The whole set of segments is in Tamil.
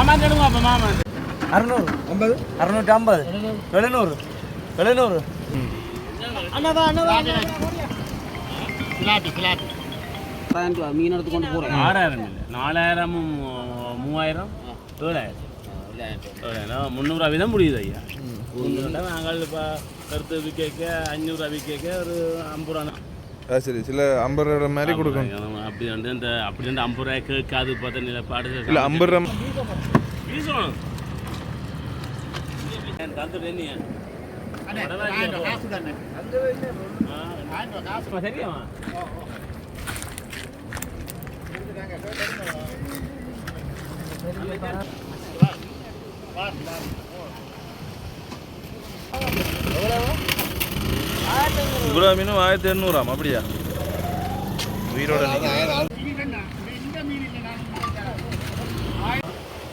மாமான் எடுங்க அப்போ மாமான் அறுநூறு ஐம்பது அறுநூற்றி ஐம்பது எழுநூறு எழுநூறு மீன் எடுத்து கொண்டு போகிறேன் ஆறாயிரம் இல்லை நாலாயிரமும் மூவாயிரம் ஏழாயிரம் ஏழாயிரம் முந்நூறுரூவா வீதம் முடியுது ஐயா நாங்கள் இப்போ கருத்து விற்க அஞ்சூறுரூவா விற்க ஒரு ஐம்பது ரூபா அது சரி சில ஐம்பது ரூபா மாதிரி கொடுக்கணும் அப்படி வந்து இந்த அப்படி வந்து ஐம்பது ரூபாய் கேட்காது பார்த்த நிலப்பாடு இல்லை ஐம்பது ரூபா வீசணும் மீனும் ஆயிரத்தி எண்ணூறாம் அப்படியா? உயிரோட நிற்கிறேன்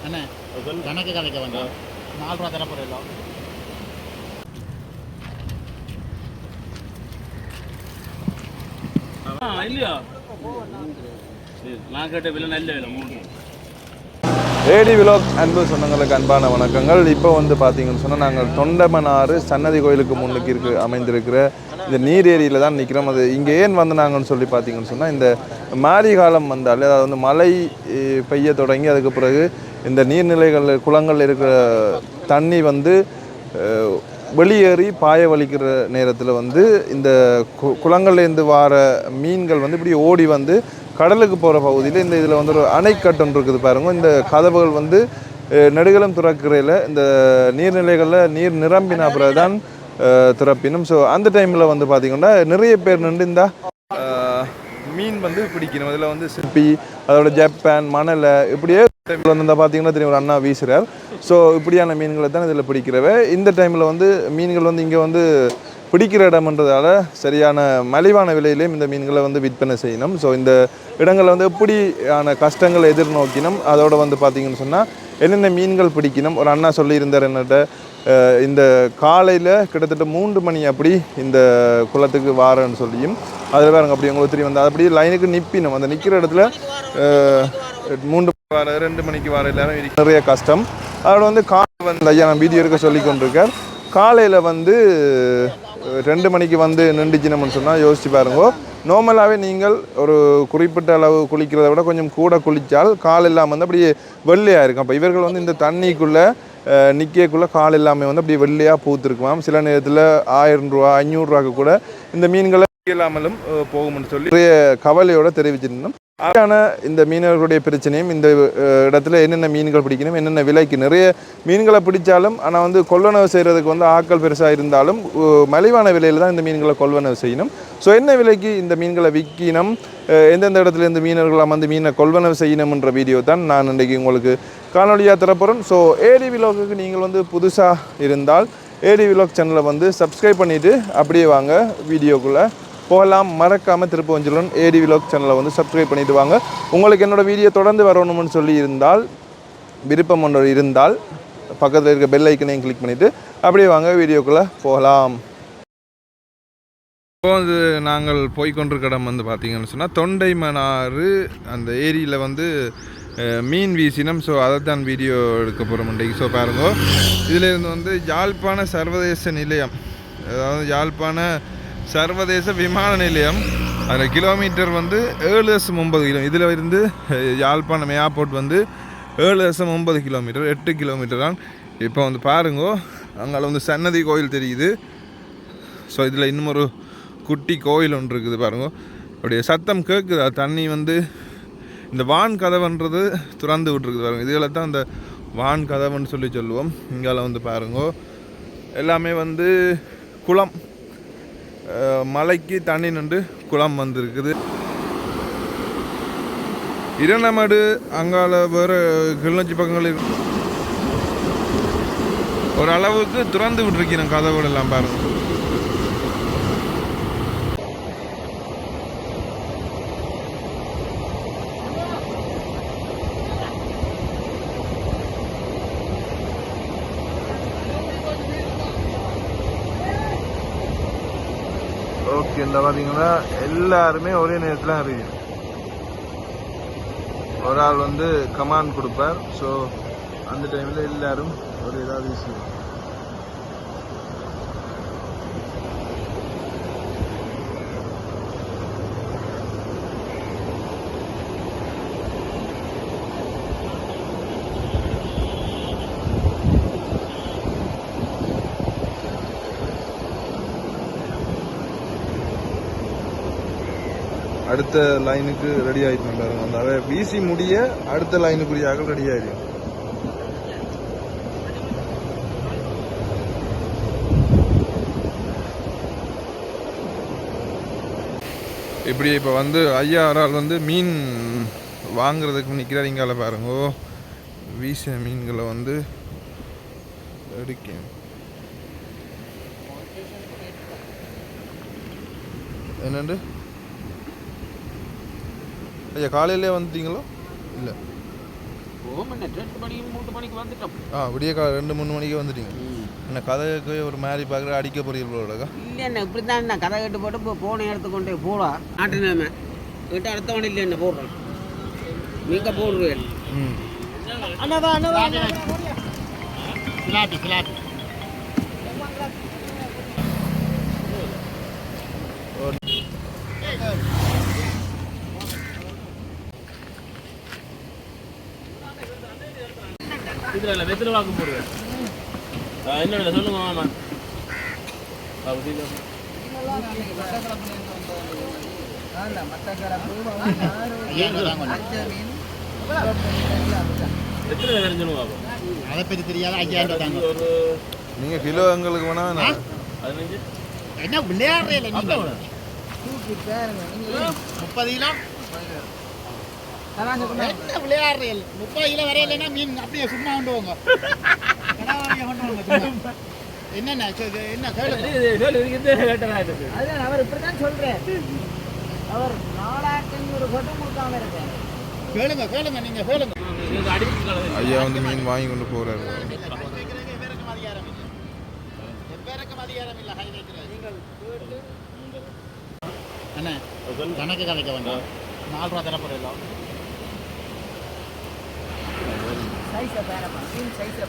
அண்ணே கணக்கு கலைக்க வேண்டாம் நாலு ரூபா தரப்போறோம் ஆ இல்லையா? நான் கேட்ட விலை நல்ல விலை மூணு. ஏடி விலாக் அன்பு சொந்தங்களுக்கு அன்பான வணக்கங்கள். இப்போ வந்து பார்த்தீங்கன்னு சொன்னால் நாங்கள் தொண்டமனாறு சன்னதி கோயிலுக்கு முன்னுக்கு இருக்கு அமைந்திருக்கிற இந்த நீர் ஏரியில் தான் நிற்கிறோம் அது இங்கே ஏன் வந்து நாங்கன்னு சொல்லி பார்த்தீங்கன்னு சொன்னால் இந்த மாரி காலம் வந்தாலே அதாவது வந்து மழை பெய்ய தொடங்கி அதுக்கு பிறகு இந்த நீர்நிலைகள் குளங்கள் இருக்கிற தண்ணி வந்து வெளியேறி பாய வலிக்கிற நேரத்தில் வந்து இந்த கு குளங்கள்லேருந்து வார மீன்கள் வந்து இப்படி ஓடி வந்து கடலுக்கு போகிற பகுதியில் இந்த இதில் வந்து ஒரு அணைக்கட்டம் இருக்குது பாருங்க. இந்த கதவுகள் வந்து நெடுகளம் நெடுகலம் துறக்கிறையில் இந்த நீர்நிலைகளில் நீர் நிரம்பின அப்புறம் தான் அஹ், திறப்பினும். ஸோ அந்த டைமில் வந்து பார்த்திங்கன்னா நிறைய பேர் நின்று இந்த மீன் வந்து பிடிக்கணும். அதில் வந்து சிப்பி அதோட ஜப்பான் மணலை இப்படியே டைமில் வந்து பார்த்தீங்கன்னா தெரியும் ஒரு அண்ணா வீசுகிறார் ஸோ இப்படியான மீன்களை தான் இதில் பிடிக்கிறவ. இந்த டைமில் வந்து மீன்கள் வந்து இங்கே வந்து பிடிக்கிற இடம்ன்றதால சரியான மலிவான விலையிலையும் இந்த மீன்களை வந்து விற்பனை செய்யணும். ஸோ இந்த இடங்களில் வந்து எப்படியான கஷ்டங்களை எதிர்நோக்கினோம் அதோடு வந்து பார்த்தீங்கன்னு சொன்னால் என்னென்ன மீன்கள் பிடிக்கணும்? ஒரு அண்ணா சொல்லியிருந்தார் என்னட்ட இந்த காலையில் கிட்டத்தட்ட மூன்று மணி அப்படி இந்த குளத்துக்கு வாரன்னு சொல்லியும் அதில் பாருங்க அப்படி உங்களுக்கு தெரியும். வந்து அப்படியே லைனுக்கு நிற்பினும் அந்த நிற்கிற இடத்துல மூன்று வர ரெண்டு மணிக்கு வர எல்லாரும் இருக்கு. நிறைய கஷ்டம். அதோட வந்து காலை வந்து ஐயா நான் வீடியோ எடுக்க சொல்லி கொண்டிருக்கேன் காலையில் வந்து ரெண்டு மணிக்கு வந்து நின்றுச்சினம்னு சொன்னால் யோசிச்சு பாருங்க. நார்மலாகவே நீங்கள் ஒரு குறிப்பிட்ட அளவு குளிக்கிறத விட கொஞ்சம் கூட குளித்தால் கால் எல்லாம் வந்து அப்படியே வெள்ளையாக இருக்கும். அப்போ இவர்கள் வந்து இந்த தண்ணிக்குள்ளே நிற்கக்குள்ளே கால் எல்லாமே வந்து அப்படியே வெள்ளையாக பூத்துருக்குமாம் சில நேரத்தில் ஆயிரம் ரூபா ஐநூறுரூவாக்கு கூட இந்த மீன்களை இல்லாமலும் போகும்னு சொல்லி நிறைய கவலையோடு தெரிவிச்சிருந்தோம். அதுக்கான இந்த மீனவர்களுடைய பிரச்சனையும் இந்த இடத்துல என்னென்ன மீன்கள் பிடிக்கணும் என்னென்ன விலைக்கு நிறைய மீன்களை பிடிச்சாலும் ஆனால் வந்து கொள்வனவு செய்கிறதுக்கு வந்து ஆட்கள் பெருசாக இருந்தாலும் மலிவான விலையில் தான் இந்த மீன்களை கொள்வனவு செய்யணும். ஸோ என்ன விலைக்கு இந்த மீன்களை விற்கினும் எந்தெந்த இடத்துல இந்த மீனவர்கள் அமர்ந்து மீனை கொள்வனவு செய்யணும்ன்ற வீடியோ தான் நான் இன்றைக்கு உங்களுக்கு காணொலியாக தரப்போகிறேன் ஸோ ஏடி விலோக்குக்கு நீங்கள் வந்து புதுசாக இருந்தால் ஏடி விலாக் சேனலை வந்து சப்ஸ்கிரைப் பண்ணிவிட்டு அப்படியே வாங்க வீடியோக்குள்ளே. போகலாம். மறக்காமல் திருப்பவஞ்சலுடன் ஏடி விலாக் சேனலை வந்து சப்ஸ்கிரைப் பண்ணிட்டு வாங்க. உங்களுக்கு என்னோட வீடியோ தொடர்ந்து வரணும்னு சொல்லி இருந்தால் விருப்பம் ஒன்று இருந்தால் பக்கத்தில் இருக்க பெல் ஐக்கனையும் கிளிக் பண்ணிவிட்டு அப்படியே வாங்க வீடியோக்குள்ளே போகலாம். இப்போ வந்து நாங்கள் போய்கொண்டிருக்க இடம் வந்து பார்த்தீங்கன்னு சொன்னால் தொண்டைமனாறு அந்த ஏரியில் வந்து மீன் வீசினம். ஸோ அதை தான் வீடியோ எடுக்க போகிறோம் இன்றைக்கு. ஸோ பாருங்க இதிலேருந்து வந்து யாழ்ப்பாண சர்வதேச நிலையம் அதாவது யாழ்ப்பாண சர்வதேச விமான நிலையம். அதில் கிலோமீட்டர் வந்து ஏழு லட்சம் ஒன்பது கிலோ இதில் இருந்து யாழ்ப்பாணம் ஏர்போர்ட் வந்து ஏழு லட்சம் ஒன்பது கிலோமீட்டர் எட்டு கிலோமீட்டர் தான். இப்போ வந்து பாருங்கோ அங்கே வந்து சன்னதி கோயில் தெரியுது. ஸோ இதில் இன்னும் ஒரு குட்டி கோயில் ஒன்று இருக்குது பாருங்க. அப்படியே சத்தம் கேட்குது தண்ணி வந்து இந்த வான் கதவுன்றது துறந்து விட்டுருக்குது பாருங்க. இதில் தான் இந்த வான் கதவுன்னு சொல்லி சொல்லுவோம். இங்கால வந்து பாருங்க. எல்லாமே வந்து குளம் மலைக்கு தண்ணி நின்று குளம் வந்திருக்குது. இரணமடு அங்கால வேறு கிளிநொச்சி பக்கங்களில் ஒரு அளவுக்கு திறந்து விட்டுருக்கணும் கதவுகள் எல்லாம் பாருங்கள் ஓகே பார்த்தீங்கன்னா எல்லாருமே ஒரே நேரத்தில் அறியும். ஒரு ஆள் வந்து கமாண்ட் கொடுப்பார். ஸோ அந்த டைமில் எல்லாரும் ஒரு இதாக விஷயம் அடுத்த லைனுக்கு ரெடி ஆயிட்டு பாருங்க அந்த பிசி வீசி முடிய அடுத்த லைனுக்குரிய ரெடி ஆயிடும் இப்படி இப்போ வந்து ஐயா ஆறால் வந்து மீன் வாங்குறதுக்கு நிற்கிறார் இங்கால பாருங்க. ஓ, மீன்களை வந்து எடுக்க என்னண்டு? ஐயா காலையிலே வந்துட்டீங்களோ? இல்லை. ஆ விடிய கா ரெண்டு மூணு மணிக்கு வந்துட்டீங்க. என்ன கதைக்கு ஒரு மாதிரி பார்க்குற அடிக்க இப்படி தான் நான் கதை கட்டு போட்டு இப்போ போனை போடா. நாட்டு நேம கிட்ட அடுத்தவன் இல்லை என்ன போடுறேன் நீங்க போடுவேன் ம். சிலாப்பி இதில் இல்லை வெத்தில வாக்கு போடுவேன். என்ன இல்லை சொல்லுங்க பாப்போம் அதை பற்றி தெரியாத ஐயாயிரம் தாங்க நீங்கள் கிலோ எங்களுக்கு வேணா நான் பதினஞ்சு. என்ன விளையாடுறே இல்லை அப்போ முப்பது கிலோ? என்ன விளையாடுறே இல்லை முப்பது கிலோ வரையிலன்னா மீன் அப்படியே சும்மா கொண்டு சரி, இது என்ன அதுதான் அவர் இப்படித்தான் சொல்றேன் அவர் நாலாயிரத்தி ஐநூறு கொட்டம் கொடுக்காம இருக்கேன் கேளுங்க கேளுங்க நீங்க கேளுங்க. ஐயா வந்து மீன் வாங்கி கொண்டு வைக்கிறது அண்ணே கணக்கு கதைக்க வேண்டாம். நாலு ரூபா சைஸை பேரப்பா மீன் சைஸை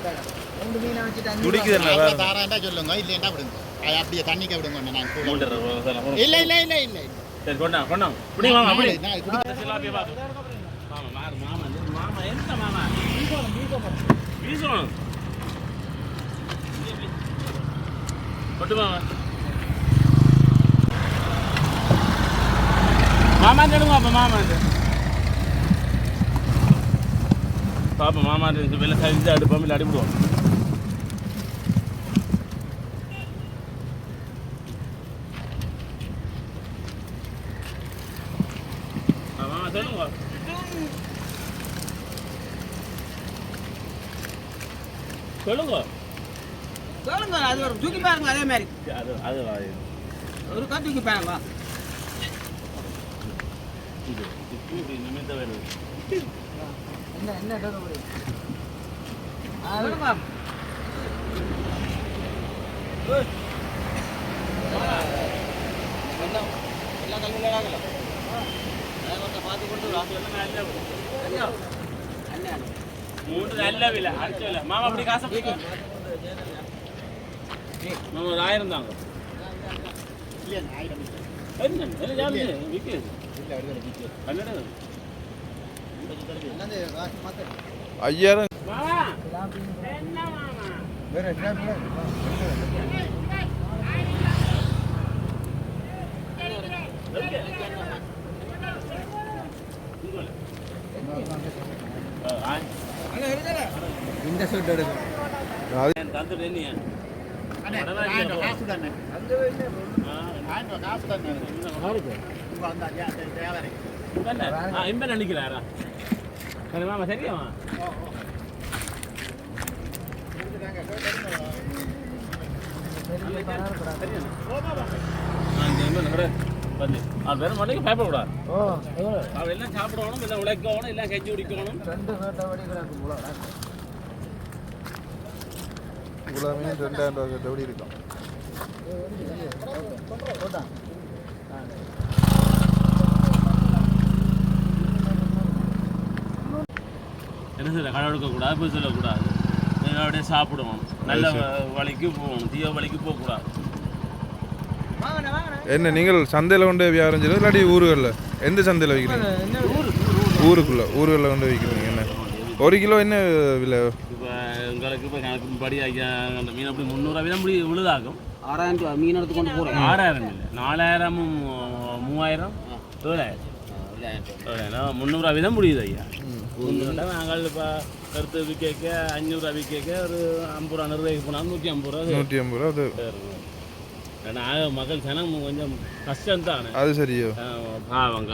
ரெண்டு மீனை வச்சுட்டு அஞ்சு ரூபா. தாராண்டா சொல்லுங்க. இல்லைண்டா விடுங்க? அது அப்படியே தண்ணிக்க விடுங்க நான் இல்ல இல்ல இல்ல இல்ல சரி கொண்டா கொண்டா. அப்படி சிலாப்பிய பாத்து மாமா மாறு மாமா மாமா என்ன மாமா? வீசணும் கொட்டு மாமா. மாமா அப்ப மாமா பாப்பா மாமா வெளில செஞ்சு அடுப்போம் இல்லை மாமா சொல்லுங்க. சொல்லுங்க. அது ஒரு தூக்கி பாருங்க அதே மாதிரி. அது அது. ஒரு கா தூக்கி பாருங்க. இது நிமித்த வருது என்ன என்ன கேட்க முடியும் சொல்லுங்க எல்லாம் கல்வியில் ஆகல பார்த்து கொண்டு அண்ணன் மூன்று நல்ல விலை அடிச்ச விலை மாமா அப்படி காசை பிடிக்க மாமா ஒரு ஆயிரம் தாங்க இல்லையா ஆயிரம் இல்லை. என்ன என்ன விற்கிறது ஐயாயிரம். மாமா இந்த ஷர்ட் எடுக்கும் காசு தானே காசு தானே நினைக்கிறாரா சரி மாமா மணிக்கு பயப்படக்கூடாது எல்லாம் சாப்பிடணும் எல்லாம் உழைக்கணும் எல்லாம் கஞ்சி குடிக்கணும். இவ்வளோ மீன் ரெண்டாயிரம் ரூபா கிட்ட எப்படி இருக்கும் சொல்ல கடை எடுக்கக்கூடாது போய் சொல்லக்கூடாது. அப்படியே சாப்பிடுவோம். நல்ல வழிக்கு போகணும் தீய வழிக்கு போகக்கூடாது. என்ன நீங்கள் சந்தையில் கொண்டு வியாபாரம் செய்யறது இல்லாட்டி ஊருகளில்? எந்த சந்தையில் வைக்கிறீங்க? ஊருக்குள்ள ஊருகளில் கொண்டு வைக்கிறீங்க என்ன? ஒரு கிலோ என்ன விலை? இப்போ எங்களுக்கு இப்போ கணக்கு படி ஐயா அந்த மீன் அப்படி முந்நூறுரூவா தான் முடி விழுதாகும். ஆறாயிரம் ரூபா மீன் எடுத்து கொண்டு போகிறேன் ஆறாயிரம் இல்லை. நாலாயிரமும் மூவாயிரம் ஏழாயிரம். முந்நூறுரூவா வீதம் முடியுது ஐயா. முந்நூறுரூவா நாங்கள் இப்போ கருத்து விற்க அஞ்சூறுரூவா விற்க ஒரு ஐம்பது ரூபா நிர்வாகிக்கு போனால் நூற்றி ஐம்பது ரூபா நூற்றி ஐம்பது ரூபா அது நாங்கள் மக்கள் ஜனம் கொஞ்சம் கஷ்டம் தானே அது சரியோ பாவங்க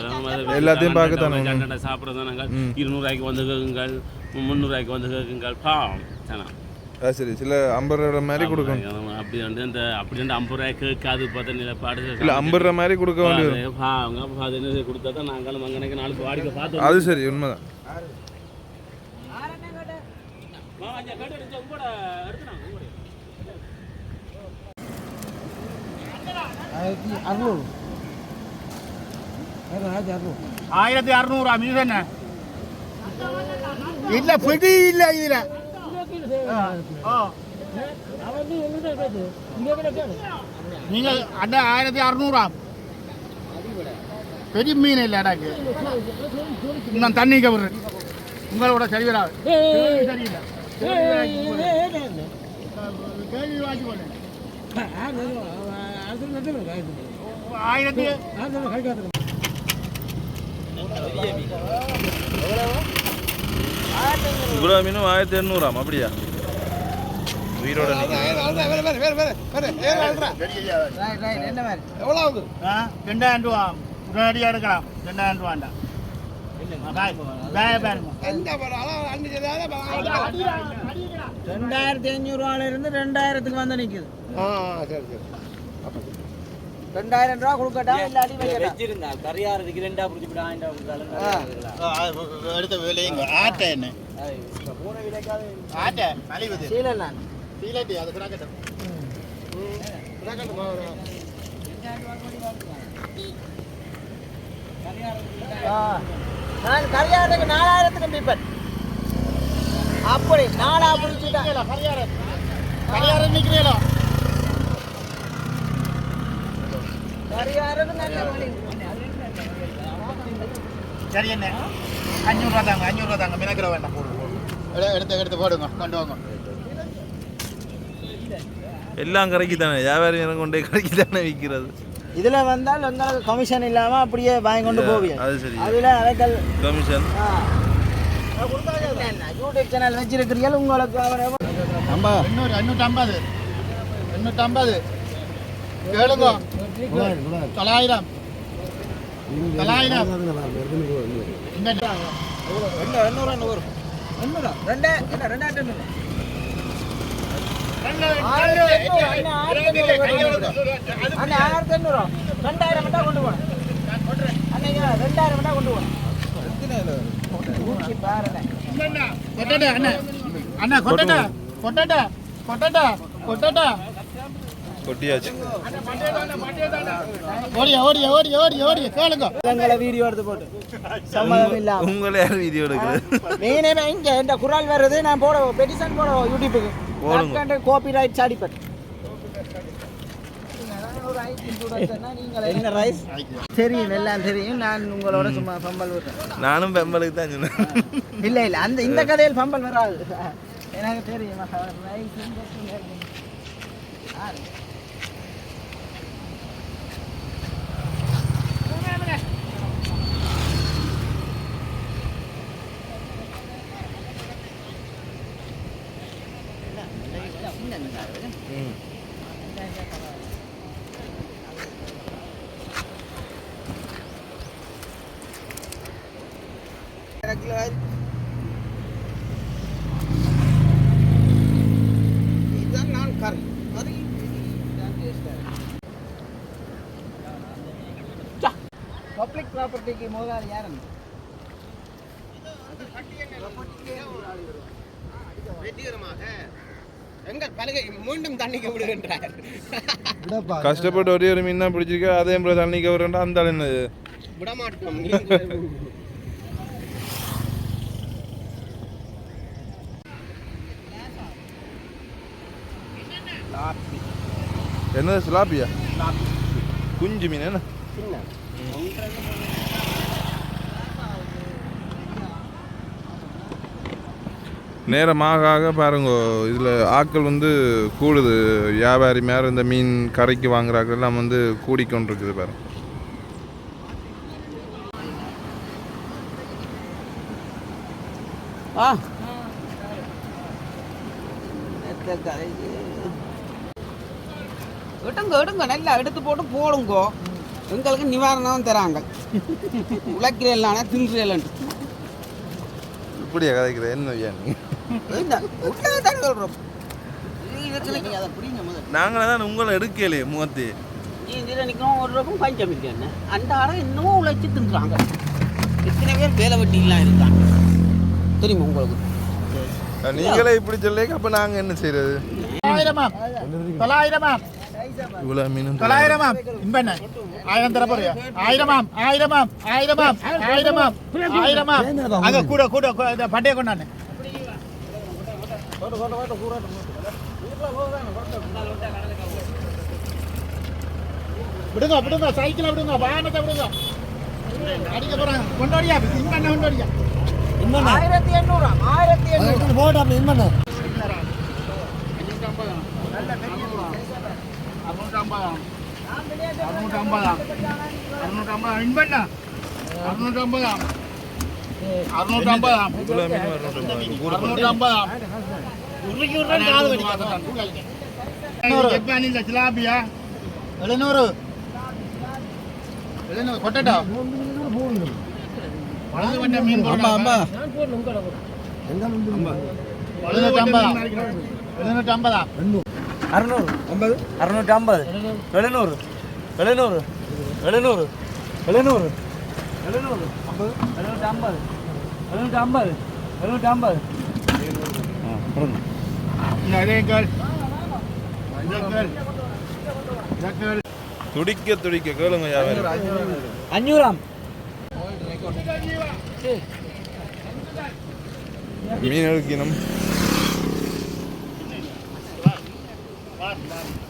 எல்லாத்தையும் பார்க்கத்தானே வேணும். சண்டை சாப்பிட்றது நாங்கள் இருநூறுவாய்க்கு வந்து கேட்குங்கள் முந்நூறுவாய்க்கு வந்து கேட்குங்கள் பாவம் ஜனம் அது சரி சில ஐம்பது ரூபா மாதிரி கொடுக்கணும் அப்படி வந்து இந்த அப்படி வந்து ஐம்பது ரூபாய் கேட்காது பார்த்த நிலப்பாடு இல்லை ஐம்பது ரூபா மாதிரி கொடுக்க வேண்டிய வரும். பாவங்க அது என்ன கொடுத்தா தான் நாங்களும் அங்கனைக்கு நாலு வாடிக்கை பார்த்தோம் அது சரி உண்மைதான் ஆயிரத்தி அறுநூறு ஆயிரத்தி அறுநூறு ஆயிரத்தி அறுநூறா மீது என்ன இல்ல பிடி இல்ல இதுல ஆ. நீங்க அந்த ஆயிரத்தி அறுநூறா பெரிய மீன் இல்லை எனக்கு நான் தண்ணி கவுறேன் உங்களோட சரி வராது ஆயிரத்தி இவ்வளோ மீனும் ஆயிரத்தி எண்ணூறாம் அப்படியா உயிரோட ரெண்டாயிரம் ரூபா உடனடியாக எடுக்கலாம். ரெண்டாயிரம் ரூபாண்டா பாய், பாய் பாருங்க ரெண்டாயிரத்தி அஞ்சூறுவால இருந்து ரெண்டாயிரத்துக்கு வந்து நிக்குது. ரெண்டாயிரம் ரூபா கொடுக்கட்டா? இல்லாட்டி ரெண்டா எடுத்த ஆட்டை என்ன? ஆட்டை சீலட்டி அது நான் கல்யாணத்துக்கு நாலாயிரத்துக்கு பிப்பன். அப்படி நாலா பிடிச்சிட்டா. பரிகாரம் பரிகாரம் நிற்கிறீங்களோ சரி என்ன? அஞ்சூறுரூவா தாங்க அஞ்சூறுரூவா தாங்க. மினக்கிற வேண்டாம். எடு- எடுத்து எடுத்து போடுங்க. கொண்டு வாங்க. எல்லாம் கரைக்கு தானே வியாபாரம் கொண்டே கரைக்கு தானே விற்கிறது இதுல வந்தால் உங்களுக்கு கமிஷன் இல்லாம அப்படியே வாங்கி கொண்டு போவீங்க. அது சரி. அதுல அவைகள் கமிஷன் யூடியூப் சேனல் வச்சிருக்கிறீர்கள் உங்களுக்கு அவர் எண்ணூறு எண்ணூற்றம்பது. எண்ணூற்றம்பது. கேளுங்க தொள்ளாயிரம். தொள்ளாயிரம். இந்த எண்ணூறு எண்ணூறு. ரெண்டு ரெண்டாயிரத்தி எண்ணூறு. அண்ணா, ஆயிரத்தி எண்ணூறு அண்ணா ரெண்டாயிரம் மட்டும் கொண்டு போனேன் அன்னைக்கு ரெண்டாயிரம் மட்டும் கொண்டு போனேன் கொட்டடா அண்ணா அண்ணா கொட்டடா கொட்டடா கொட்டடா கொட்டடா கொட்டியாச்சு. ஓடிய ஓடிய ஓடிய ஓடிய ஓடிய கேளுங்க. எங்களை வீடியோ எடுத்து போட்டு. சம்மதம் இல்லாம உங்களை யார் வீடியோ எடுக்கிறது? நீனே இங்க இந்த குரல் வருது நான் போட பெட்டிஷன் போட யூடியூப்புக்கு போடுங்க. காப்பி ரைட் சாடிப்பட் என்ன ரைஸ் தெரியும் எல்லாம் தெரியும். நான் உங்களோட சும்மா பம்பல் விடுறேன் நானும் பெம்பலுக்கு தான் சொன்னேன். இல்ல இல்ல அந்த இந்த கதையில் பம்பல் வராது. எனக்கு தெரியும் ரைஸ் இதுதான் நான் கறி அது பப்ளிக் ப்ராப்பர்ட்டிக்கு முதலாளி யாருங்க எங்கள் பலகை மீண்டும் தண்ணிக்கு விடுகின்றார். கஷ்டப்பட்டு ஒரே ஒரு மீன் தான் பிடிச்சிருக்க அதே போல தண்ணிக்கு வரேன்டா அந்த விடமாட்டோம் என்னது சிலாப்பியா? குஞ்சு மீன் என்ன? நேரமாக ஆக பாருங்க இதில் ஆட்கள் வந்து கூடுது. வியாபாரி மேலே இந்த மீன் கரைக்கு வாங்குறாக்கள் எல்லாம் வந்து கூடிக்கொண்டிருக்குது பாருங்க. ஆ எடுங்க எடுங்க நல்லா எடுத்து போட்டு போடுங்கோ. எங்களுக்கு நிவாரணம் தராங்க. உழைக்கிறேன் தின்றேன் இப்படியா கதைக்கிற என்ன தான் சொல்கிறோம் நாங்களே தான் உங்களை எடுக்கலையே முகத்தி. இதில் நிற்கிறோம் ஒரு ரூபம் பஞ்சம் இல்லைன்னு அந்த ஆடம் இன்னமும் உழைச்சி தின்றாங்க. எத்தனை பேர் வேலை வெட்டிலாம் இருக்காங்க. தெரியுமா உங்களுக்கு? நீங்களே இப்படி சொல்லிக்க அப்போ நாங்கள் என்ன செய்யறது தொள்ளாயிரமா தொள்ளாயிரமா இவ்வளோ மீன் தொள்ளாயிரமாம் இன்பண்ண. ஆயிரம் தர போறியா? ஆயிரமாம் ஆயிரமாம் ஆயிரமாம் ஆயிரமாம் ஆயிரமாம் அங்க கூட கூட கூட, இந்த பண்டைய கொண்டாண்ணே விடுங்க விடுங்க. சைக்கிளை விடுங்க. வாகனத்தை விடுங்க. அடிக்க போறாங்க. கொண்டாடியா? இன்பண்ண கொண்டாடியா? ஆயிரத்தி எண்ணூறு ஆயிரத்தி எண்ணூறு. போட்டு எழுநூறு. எழுநூறு. கொட்டட்டா? வலது வண்ட மீன் போடுறாங்க. எழுநூற்றி ஐம்பதா எழுநூற்றி ஐம்பதா அறுநூறு ஐம்பது அறுநூற்றி ஐம்பது எழுநூறு எழுநூறு எழுநூறு எழுநூறு எழுநூறு ஐம்பது எழுநூற்றி ஐம்பது எழுநூற்றி ஐம்பது எழுநூற்றி ஐம்பது துடிக்க துடிக்க கேளுங்க அஞ்சூறாம் மீன் எடுக்கணும்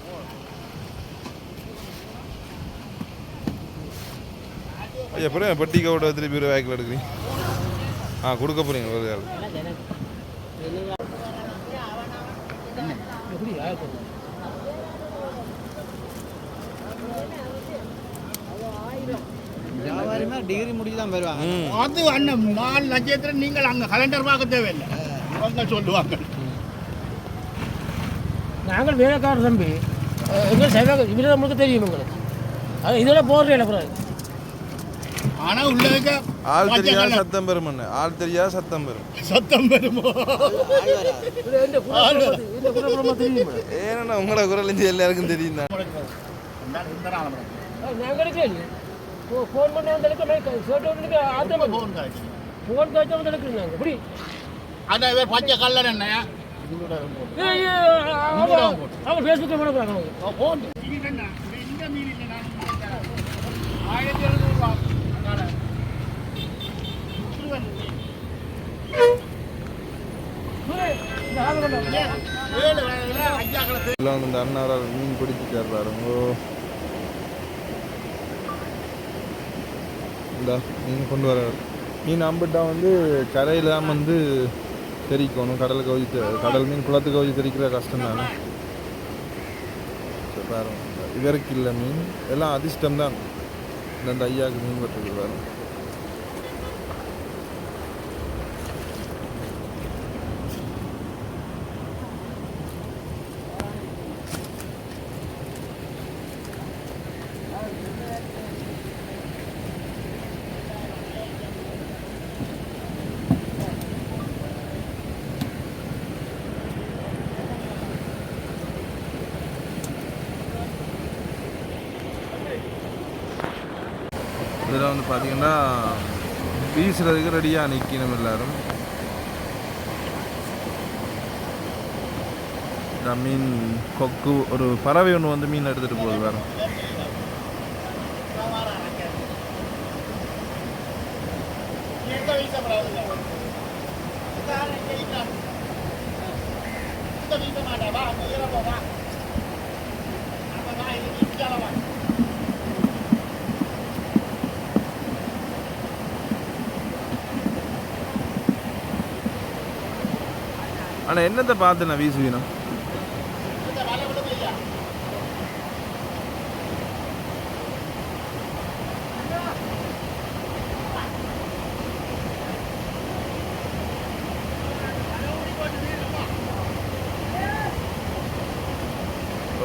ஐயா அப்புறம் பெட்டி கவுட திருப்பி ஒரு வேக்கில் எடுக்கிறீங்க. ஆ கொடுக்க போறீங்க ஒரு ஆள். வியாபாரமே டிகிரி முடிச்சு தான் வருவாங்க அது அண்ணன் நாலு நட்சத்திரம் நீங்கள் அங்கே கலண்டர் பார்க்க தேவையில்லை. அவங்க சொல்லுவாங்க. நாங்கள் வேலைக்காரர் தம்பி. எங்கள் சேவை இதில் நம்மளுக்கு தெரியும் உங்களுக்கு அது இதில் போடுற இழப்புறாரு ஆனா உள்ள இருக்க ஆள் பச்சை தெரியா கலர் சத்தம் பெறும் ஆள் தெரியா சத்தம் பெறும். சத்தம் பெறுமோ? ஏன்னா உங்களோட குரல் இருந்து எல்லாருக்கும் தெரியும் தான். ஃபோன் பண்ணி ஃபோன் நாங்கள் இப்படி அந்த இவர் பச்சை கல்லர் என்ன? ஃபேஸ்புக்கில் போகிறாங்க போன் இந்த மீன் ஆயிரத்தி எல்லாம் வந்து மீன் பிடிச்சிட்டார் பாருங்க இந்த மீன் கொண்டு வர மீன் அம்பிட்டா வந்து கரையில் தான் வந்து தெரிக்கணும் கடலுக்கு கவுதி தெ- கடல் மீன் குளத்துக்கு கவுதி தெரிக்கிற கஷ்டம் தானே? பாருங்க. இதற்கு இல்லை மீன். எல்லாம் அதிர்ஷ்டம் தான் இந்த ஐயாவுக்கு மீன் பட்டுருக்கு பாருங்க இதில் வந்து பார்த்தீங்கன்னா வீசுறதுக்கு ரெடியாக நிற்கணும் எல்லாரும் மீன் கொக்கு ஒரு பறவை ஒன்று வந்து மீன் எடுத்துகிட்டு போகுது வேறு வீச வா அந்த ஈரப்பா வா ஆனால் என்னத்தை பார்த்து நான் வீசுவீனா?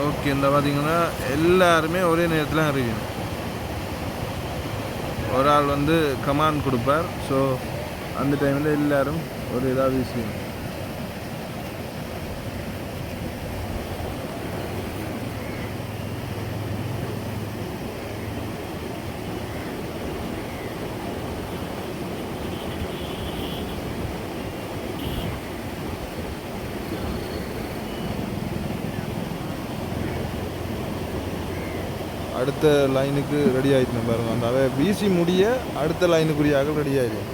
ஓகே இந்த பார்த்தீங்கன்னா எல்லாருமே ஒரே நேரத்தில் அறிவிக்கணும் ஒரு ஆள் வந்து கமாண்ட் கொடுப்பார். ஸோ அந்த டைமில் எல்லாரும் ஒரு இதாக வீசுவீங்க. அடுத்த லைனுக்கு ரெடி ஆகிட்டு பாருங்க. அந்த அவை வீசி முடிய அடுத்த லைனுக்குரியாக ரெடி ஆகிடும்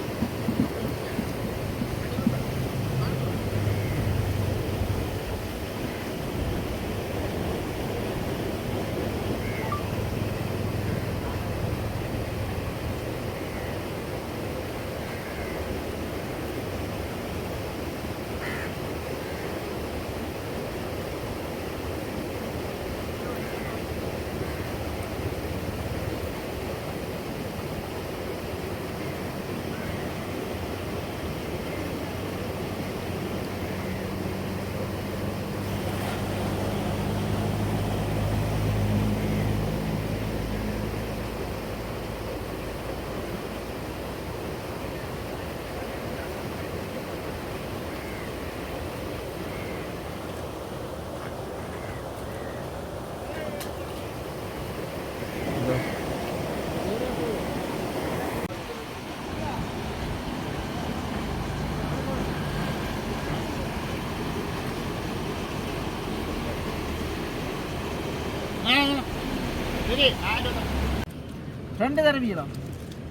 ரெண்டு தடவையா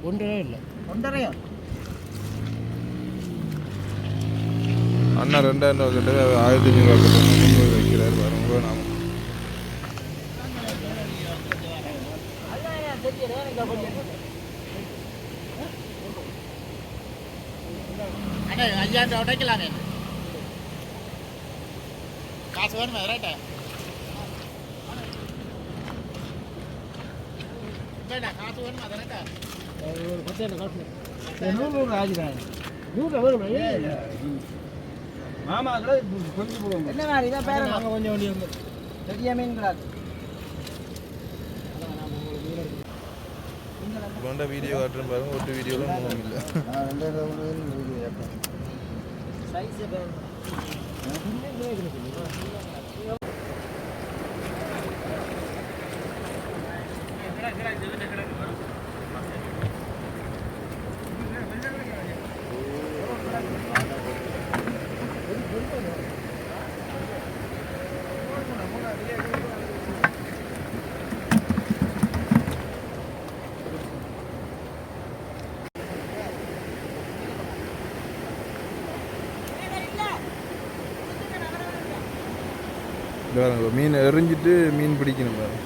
ஒன்றரை இல்லை. ஒன்றரையா? அண்ணா ரெண்டாயிரம் ரூபா கிட்ட ஆயிரத்தி ஐநூறுவா கிட்ட வைக்கிறார் பாருங்க நாம ஐயாயிரம் ரூபா உடைக்கலாங்க காசு வேணுமா ரைட்டா இல்லைண்ணா காசு வேணுமா ரைட்டா ஒரு பத்து என்ன காசு நூறு நூறு ஆஜிராங்க நூறு மாமா கொஞ்சம் என்ன மாதிரி இதான் பேர கொஞ்சம் வண்டி வந்து பெரிய மீன் கிடாது கொண்ட வீடியோ காட்டுறேன் பாருங்க ஒரு வீடியோவில் மூணு இல்லை சைஸ் பேர். பாருங்க மீன் எறிஞ்சிட்டு மீன் பிடிக்கணும் பாருங்க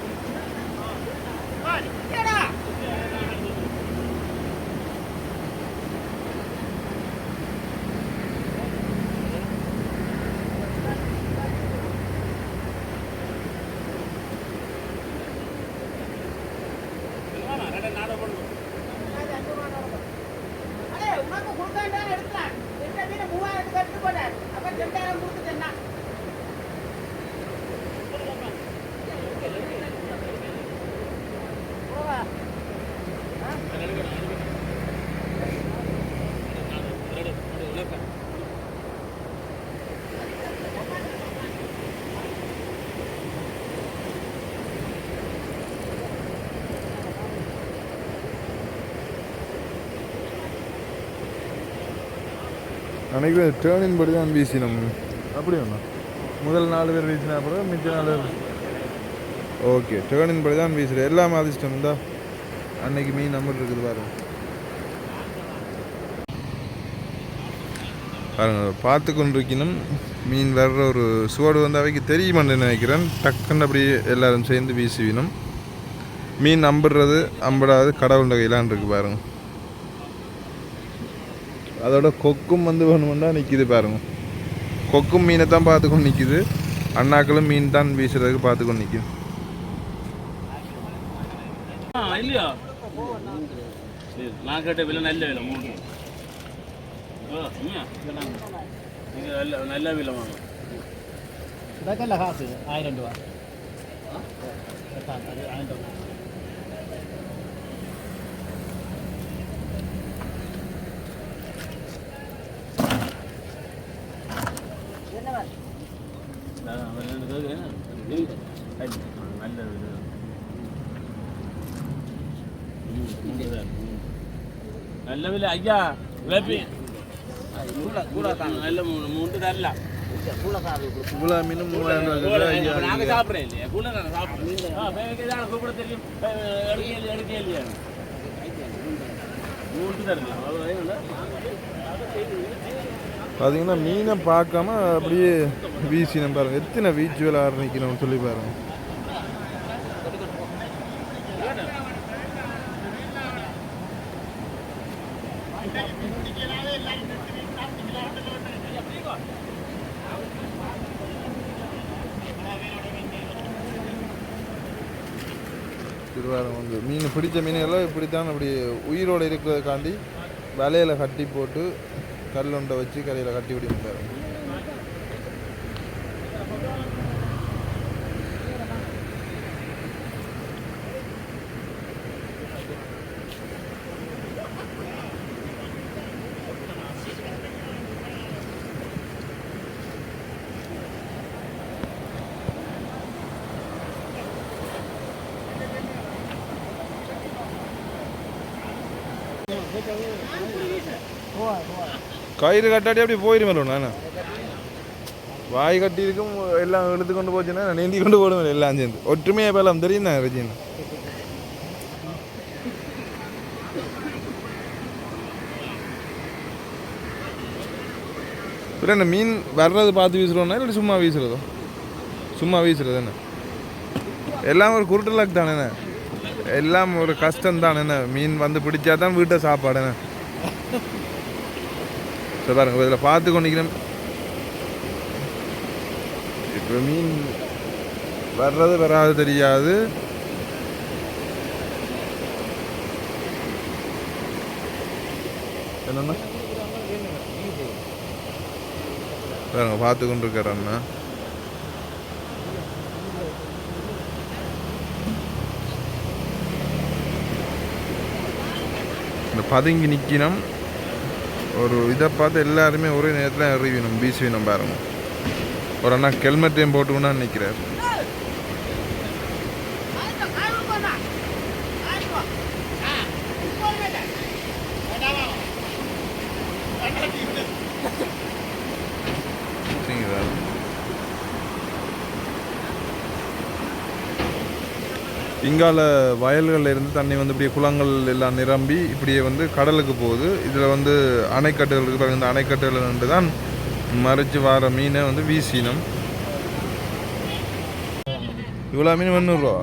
உனக்கு கொடுக்காண்டா எடுத்தான் ரெண்டு மீன் மூவாயிரத்துக்கு எடுத்து போட்டார் அப்ப ரெண்டாயிரம் கொடுத்துட்டேன்னா நினைக்கிறேன் டேர்னின் படி தான் வீசினோம் அப்படி ஒன்றா முதல் நாலு பேர் வீசினா அப்புறம் மிச்ச நாலு பேர். ஓகே டேர்னின் படி தான் வீசுகிறேன் எல்லாமே அதிர்ஷ்டம் இருந்தா அன்னைக்கு மீன் நம்பர் இருக்குது பாருங்க. பாருங்க பார்த்து கொண்டிருக்கணும். மீன் வர்ற ஒரு சுவடு வந்து அவைக்கு தெரியுமான்னு நினைக்கிறேன். டக்குன்னு அப்படி எல்லாரும் சேர்ந்து வீசுவினும் மீன் நம்பிடுறது அம்பிடாது கடவுள் கையிலான் இருக்கு பாருங்க. அதோட கொக்கும் வந்து வேணுமெண்டா நிற்கிது பாருங்க. கொக்கும் மீனை தான் பார்த்துக்கொண்டு நிற்கிது அண்ணாக்களும் மீன் தான் வீசுறதுக்கு பார்த்துக்கொண்டு நிற்கிது நான் கேட்ட விலை நல்ல விலை மூணு. நல்ல விலை வாங்க. ஆயிரம் ரூபா ஆயிரம் ரூபா மூன்று தரலாம் கூட தான் கொடுக்கும் இவ்வளோ மீன் மூவாயிரம் கூட ரூபாய் இல்ல, நாங்க சாப்பிடுறேன் இல்லையா? கூட நான் சாப்பிடுறேன் ஆ, பேருக்கு தான் கூப்பிட தெரியும். எடுக்க இல்லையா எடுக்க இல்லையா? மூன்று தரலாம் அவ்வளோ இல்லை. பார்த்தீங்கன்னா மீனை பார்க்காம அப்படியே வீசினம் பாருங்க. எத்தனை வீச்சு விளையாட நிற்கணும்னு சொல்லி பாருங்க. பிடித்த மீன்களை இப்படித்தான். அப்படி உயிரோடு இருக்கிறதுக்காண்டி வலையில் கட்டி போட்டு கல்லுண்டை வச்சு கரையில் கட்டி விடுவாங்க கயிறு கட்டாடி அப்படி போயிருமேலோ நான். வாய் கட்டி இருக்கும் எல்லாம் எடுத்து கொண்டு போச்சுன்னா நான் நீந்தி கொண்டு போடுவேன் எல்லாம் சேர்ந்து. ஒற்றுமையாக பேலாம் தெரியும் தான் ரஜினா? இல்லை என்ன மீன் வர்றது பார்த்து வீசுறோன்னா இல்லை சும்மா வீசுறதோ? சும்மா வீசுறது என்ன? எல்லாம் ஒரு குருட்டலாக்கு தானே என்ன? எல்லாம் ஒரு கஷ்டம் தான் என்ன? மீன் வந்து பிடிச்சா தான் வீட்டை சாப்பாடு என்ன? சரி பாருங்க இதில் பார்த்து கொண்டிக்கிறேன் இப்போ மீன் வர்றது வராது தெரியாது. என்னண்ணா பாருங்க பார்த்து கொண்டு இந்த பதுங்கி நிற்கணும் ஒரு இதை பார்த்து எல்லாருமே ஒரே நேரத்தில் அறிவிணும் வீசுவினம் பாருங்க. ஒரு அண்ணா ஹெல்மெட்டையும் போட்டுக்கணும்னு நிற்கிறார் இங்கால வயல்களில் இருந்து தண்ணி வந்து இப்படியே குளங்கள் எல்லாம் நிரம்பி இப்படியே வந்து கடலுக்கு போகுது. இதில் வந்து அணைக்கட்டுகளுக்கு பாருங்க. இந்த அணைக்கட்டுகள் நின்று தான் மறைச்சு வர மீனை வந்து வீசினோம். இவ்வளோ மீன் முந்நூறுரூவா